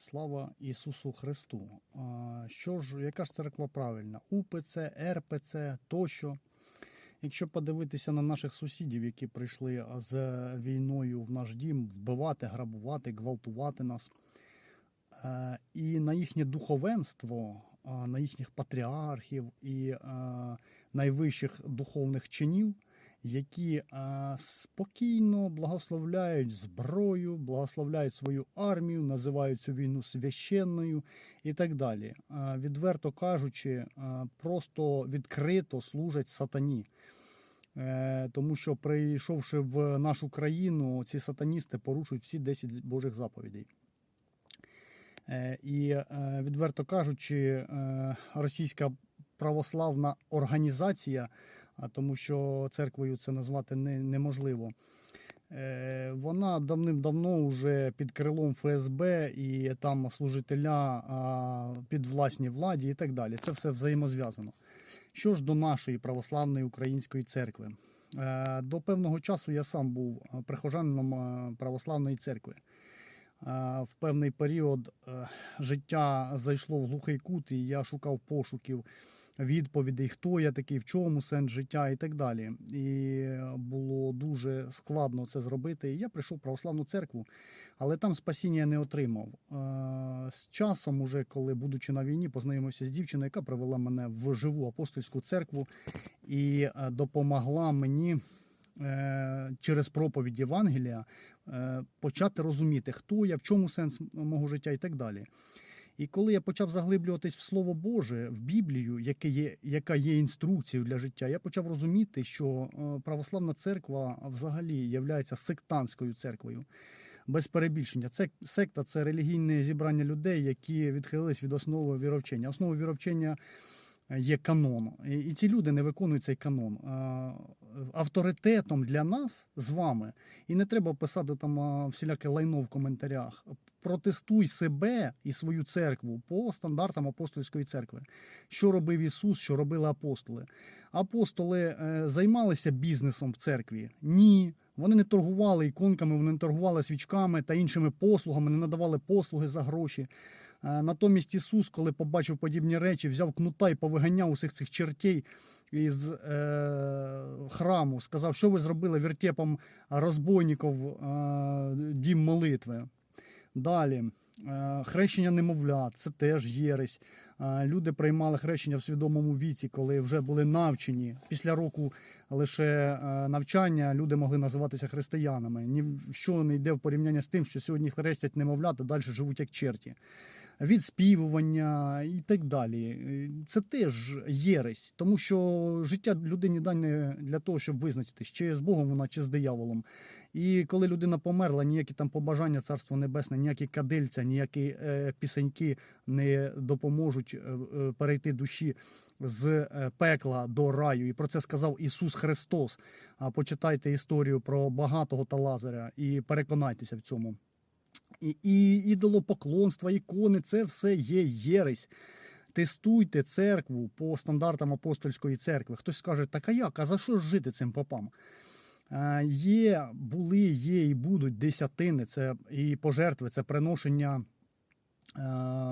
Слава Ісусу Христу. Що ж, яка ж церква правильна? УПЦ, РПЦ тощо. Якщо подивитися на наших сусідів, які прийшли з війною в наш дім, вбивати, грабувати, гвалтувати нас, е, і на їхнє духовенство, на їхніх патріархів і е, найвищих духовних чинів, які е, спокійно благословляють зброю, благословляють свою армію, називають цю війну священною і так далі. Е, Відверто кажучи, е, просто відкрито служать сатані. Е, Тому що, прийшовши в нашу країну, ці сатаністи порушують всі 10 Божих заповідей. Е, І е, відверто кажучи, російська православна організація, а тому що церквою це назвати не, неможливо. е, Вона давним-давно вже під крилом ФСБ і там служителя а, під власній владі і так далі. Це все взаємозв'язано. Що ж до нашої православної української церкви? Е, До певного часу я сам був е, прихожанином православної церкви. В певний період життя зайшло в глухий кут, і я шукав пошуків відповідей, хто я такий, в чому сенс життя і так далі. І було дуже складно це зробити. Я прийшов в православну церкву, але там спасіння не отримав. Е, З часом, уже коли, будучи на війні, познайомився з дівчиною, яка привела мене в живу апостольську церкву і е, допомогла мені. е, Через проповідь Євангелія почати розуміти, хто я, в чому сенс мого життя і так далі. І коли я почав заглиблюватись в Слово Боже, в Біблію, яке є, яка є інструкцією для життя, я почав розуміти, що е, православна церква взагалі є сектантською церквою. Без перебільшення. Це секта це релігійне зібрання людей, які відхилились від основи віровчення. Основа віровчення є канон. І ці люди не виконують цей канон. Авторитетом для нас з вами, і не треба писати там всіляке лайно в коментарях. Протестуй себе і свою церкву по стандартам апостольської церкви. Що робив Ісус, що робили апостоли. Апостоли е, займалися бізнесом в церкві? Ні. Вони не торгували іконками, вони не торгували свічками та іншими послугами, не надавали послуги за гроші. Е, Натомість Ісус, коли побачив подібні речі, взяв кнута і повиганяв усіх цих чертей із е, храму, сказав, що ви зробили вертепом розбойників е, дім молитви. Далі, е, хрещення немовлят, це теж єресь. Е, Люди приймали хрещення в свідомому віці, коли вже були навчені. Після року лише навчання люди могли називатися християнами. Ні в що не йде в порівняння з тим, що сьогодні хрестять немовлят, а далі живуть як черті. Відспівування і так далі. Е, Це теж єресь, тому що життя людині дане для того, щоб визначитись, чи з Богом вона, чи з дияволом. І коли людина померла, ніякі там побажання царство небесне, ніякі кадильця, ніякі е, пісеньки не допоможуть е, перейти душі з пекла до раю. І про це сказав Ісус Христос. А почитайте історію про багатого та Лазаря і переконайтеся в цьому. І, і ідолопоклонство, ікони це все є єресь. Тестуйте церкву по стандартам апостольської церкви. Хтось скаже, так а як? А за що жити цим попам? Е, Є, були, є і будуть десятини, це і пожертви, це приношення е,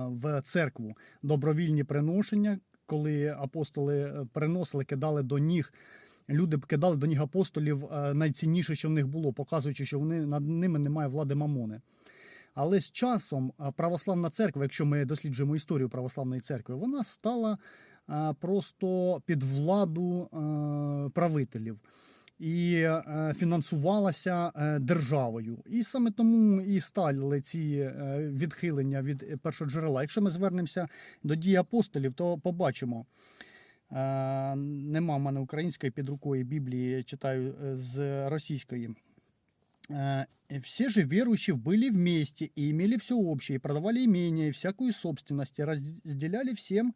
в церкву, добровільні приношення, коли апостоли е, приносили, кидали до ніг. Люди б кидали до ніг апостолів найцінніше, що в них було, показуючи, що вони над ними немає влади мамони. Але з часом православна церква, якщо ми досліджуємо історію православної церкви, вона стала просто під владу правителів і фінансувалася е, державою. І саме тому і стали ці е, відхилення від першоджерела. Якщо ми звернемося до дії апостолів, то побачимо. Нема в мене української під рукою Біблії, читаю е, з російської. Э, Все же верующие были вместе и имели все общее, и продавали имение и всякую собственность, и разделяли всем,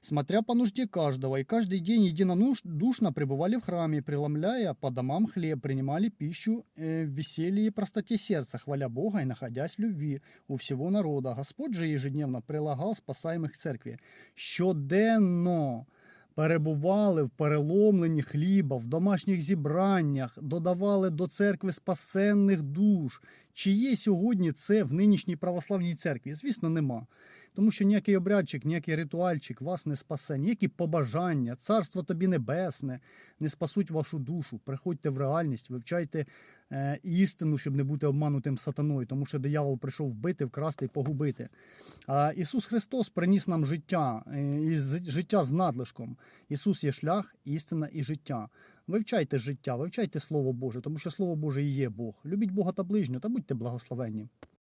смотря по нужде каждого, и каждый день единодушно пребывали в храме, преломляя по домам хлеб, принимали пищу э, в веселье и простоте сердца, хваля Бога и находясь в любви у всего народа. Господь же ежедневно прилагал спасаемых к церкви. Щоденно Перебували в переломленні хліба, в домашніх зібраннях, додавали до церкви спасенних душ, Чи є сьогодні це в нинішній православній церкві? Звісно, нема. Тому що ніякий обрядчик, ніякий ритуальчик вас не спасе, ніякі побажання, царство тобі небесне не спасуть вашу душу. Приходьте в реальність, вивчайте е, істину, щоб не бути обманутим сатаною, тому що диявол прийшов вбити, вкрасти і погубити. А Ісус Христос приніс нам життя, е, і життя з надлишком. Ісус є шлях, істина і життя. Вивчайте життя, вивчайте Слово Боже, тому що Слово Боже і є Бог. Любіть Бога та ближнього та будьте благословенні.